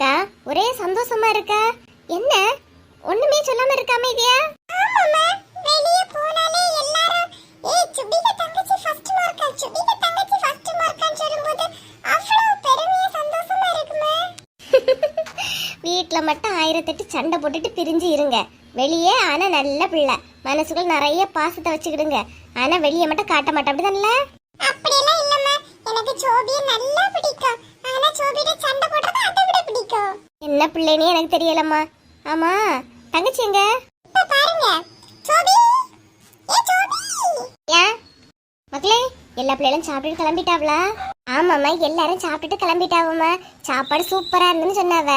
மக்கா ஒரே சந்தோஷமா இருக்க? என்ன? ஒண்ணுமே சொல்லாம இருக்க அமைதியா வீட்ல மட்டும் ஆயிரத்தெட்டு சண்டை போட்டுட்டு பிரிஞ்சு இருங்க. வெளியே ஆனா நல்ல பிள்ளை. மனசுக்குள்ள நிறைய பாசத்தை வச்சுக்கிடுங்க. ஆனா வெளியே மட்டும் காட்ட மாட்டேன். அப்படிதான்ல அப்படியெல்லாம் இல்லம்மா. எனக்கு சோபியை நல்லா பிடிக்கும். ஆனா சோபியோட சண்டை போடுறது என்ன பிள்ளைனே எனக்கு தெரியலம்மா. ஆமா தங்கச்சி எங்க? மக்களே எல்லா பிள்ளைகளும் சாப்பிட்டு கிளம்பிட்டாவளா? ஆமாம்மா எல்லாரும் சாப்பிட்டுட்டு கிளம்பிட்டாவம்மா. சாப்பாடு சூப்பரா இருந்துன்னு சொன்னாவ.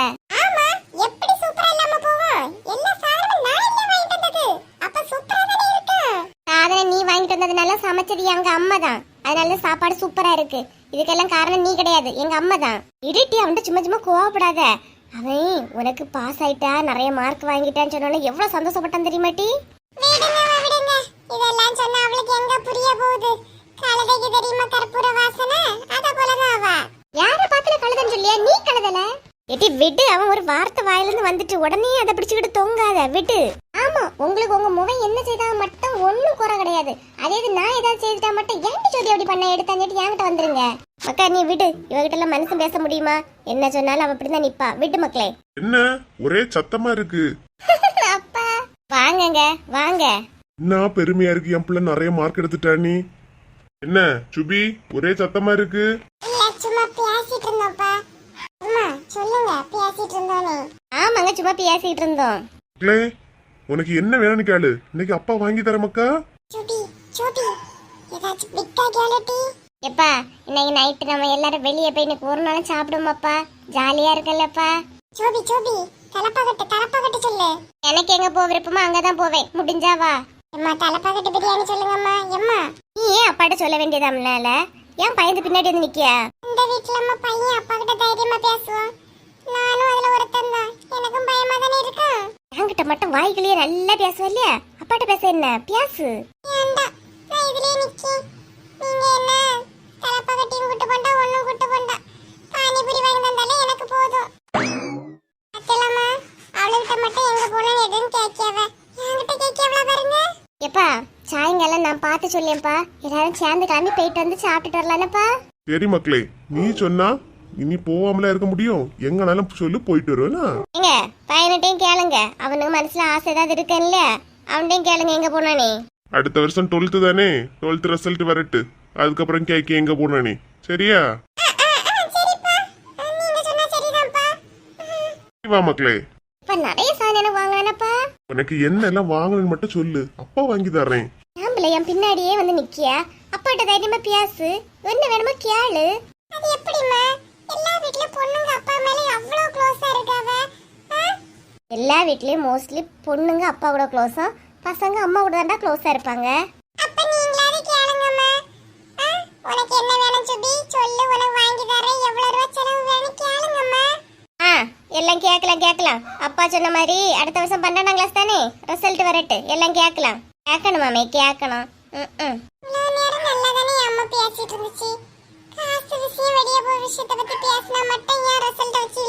ஆமா எப்படி சூப்பரா இல்லாம போவோம்? எல்லா சாதனமும் நான் இல்ல வாங்கிட்டு வந்தது? அப்ப சூப்பரா தானே இருக்கும் சாதனை நீ வாங்கிட்டு வந்ததுனால சமைச்சது எங்க அம்மா தான். அதனால சாப்பாடு சூப்பரா இருக்கு. இதுக்கெல்லாம் காரணம் நீ கிடையாது எங்க அம்மா தான். இருட்டி அவன்கிட்ட சும்மா சும்மா கோவப்படாத. அவன் உனக்கு பாஸ் ஆயிட்டா நிறைய மார்க் வாங்கிட்டான்னு சொன்னோன்னே எவ்வளவு சந்தோஷப்பட்டான் தெரியுமாட்டி இதெல்லாம் சொன்னா அவளுக்கு எங்க புரிய போகுது? கழுதைக்கு தெரியுமா கற்பூர வாசனை? அத போலதான் அவ. யார பாத்துல கழுதன்னு சொல்லியா? நீ கழுதல? எட்டி விடு அவன் ஒரு வார்த்தை வாயில இருந்து வந்துட்டு உடனே அதை பிடிச்சுக்கிட்டு தொங்காத. விடு. ஆமா உங்களுக்கு உங்க முகம் என்ன செய்தா மட்டும் ஒண்ணும் குறை கிடையாது. அதே இது நான் ஏதாவது செய்துட்டா மட்டும் ஏன்டி சொல்லி அப்படி பண்ண எடுத்தாஞ்சிட்டு என்கிட்ட வந்துருங்க. மக்கா நீ விடு. இவகிட்ட எல்லாம் மனசு பேச முடியுமா? என்ன சொன்னாலும் அவ அப்படிதான் நிப்பா. விடு மக்களே. என்ன? ஒரே சத்தமா இருக்கு. அப்பா. வாங்கங்க வாங்க. என்ன பெருமையா இருக்கு? என் பிள்ளை நிறைய மார்க் எடுத்துட்டா நீ. என்ன சுபி ஒரே சத்தமா இருக்கு? இல்ல சும்மா பேசிட்டு இருந்தோம்ப்பா. அம்மா சொல்லுங்க பேசிட்டு இருந்தோனே. ஆமாங்க சும்மா பேசிட்டு இருந்தோம். மக்களே உனக்கு என்ன வேணும்னு கேளு. இன்னைக்கு அப்பா வாங்கி தர மக்கா? சுபி சுபி ஏதாச்சும் பிக்கா கேளுட்டி எப்பா இன்னைக்கு நைட்டு நம்ம எல்லாரும் வெளியே போய் இன்னைக்கு ஒரு நாளும் சாப்பிடுவோமாப்பா. ஜாலியா இருக்கல்லப்பா சுபி சுபி தலப்பாகட்டு தலப்பாகட்டு சொல்லு. எனக்கு எங்க போக விருப்பமோ அங்கதான் போவேன். முடிஞ்சா வா. அம்மா தலப்பாகட்டு பிரியாணி சொல்லுங்கம்மா. எம்மா. நீ ஏன் அப்பாட்ட சொல்ல வேண்டியதாம்ல ஏன் பயந்து பின்னாடி வந்து நிக்கியா? இந்த வீட்ல அம்மா பையன் அப்பா கிட்ட தைரியமா பேசுவான். என்கிட்ட மட்டும் வாய்களையே நல்லா பேசுவ இல்லையா? அப்பாட்ட பேச என்ன? பேசு ஏண்டா? நான் இதுலயே நிக்கேன் நீங்க என்ன? தலப்பாகட்டியும் கூட்டு போண்டா ஒண்ணும் கூட்டு போண்டா. பானிபூரி வாங்கி தந்தாலே எனக்கு போதும். அத்தலாமா அவளுக்கிட்ட மட்டும் எங்க போனா எதுவும் கேட்காவ என்கிட்ட கேட்காவளா பாருங்க. எப்பா சாயங்காலம் நான் பார்த்து சொல்லேன்ப்பா எல்லாரும் சேர்ந்து கிளம்பி போயிட்டு வந்து சாப்பிட்டுட்டு வரலாம்ப்பா சரி மக்களே நீ சொன்னா இனி போவாமல இருக்க முடியும். எங்கனாலும் சொல்லு போயிட்டு ஏங்க பையன்கிட்டையும் கேளுங்க. அவனுக்கு மனசுல ஆசை ஏதாவது இருக்குல்ல அவன்கிட்டையும் கேளுங்க எங்க போனானே அடுத்த வருஷம் டுவெல்த்து தானே? டுவெல்த் ரிசல்ட் வரட்டு. அதுக்கப்புறம் கேட்க எங்க போனா நீ? சரியா? வா மக்களே. இப்ப நிறைய சாதனம் வாங்கினப்பா உனக்கு என்ன எல்லாம் வாங்கணும்னு மட்டும் சொல்லு. அப்பா வாங்கி தர்றேன். ஆம்பளை என் பின்னாடியே வந்து நிக்கியா? அப்பாட்ட தைரியமா பேசு. என்ன வேணுமோ கேளு. அது எப்படிம்மா? எல்லா வீட்ல பொண்ணுங்க அப்பா மேல அவ்வளவு க்ளோஸா? எல்லா வீட்லயும் மோஸ்ட்லி பொண்ணுங்க அப்பா கூட க்ளோஸும் பசங்க அம்மா கூட தான்டா க்ளோஸா இருப்பாங்க. அப்ப நீங்களாவது கேளுங்கம்மா. ஆ? உனக்கு என்ன வேணும் சுபி? சொல்லு உனக்கு வாங்கி தரேன். எவ்வளவு ரூபா செலவு வேணும் கேளுங்கம்மா. ஆ எல்லாம் கேட்கலாம் கேட்கலாம் அப்பா சொன்ன மாதிரி அடுத்த வருஷம் பன்னெண்டாம் கிளாஸ் தானே? ரிசல்ட் வரட்டு. எல்லாம் கேட்கலாம் கேட்கணும் மாமே கேட்கணும் ம் பேசிட்டு இருந்துச்சு. காசு விஷயம் வெளியே போய் விஷயத்தை பத்தி பேசினா மட்டும் ஏன் ரிசல்ட் வச்சு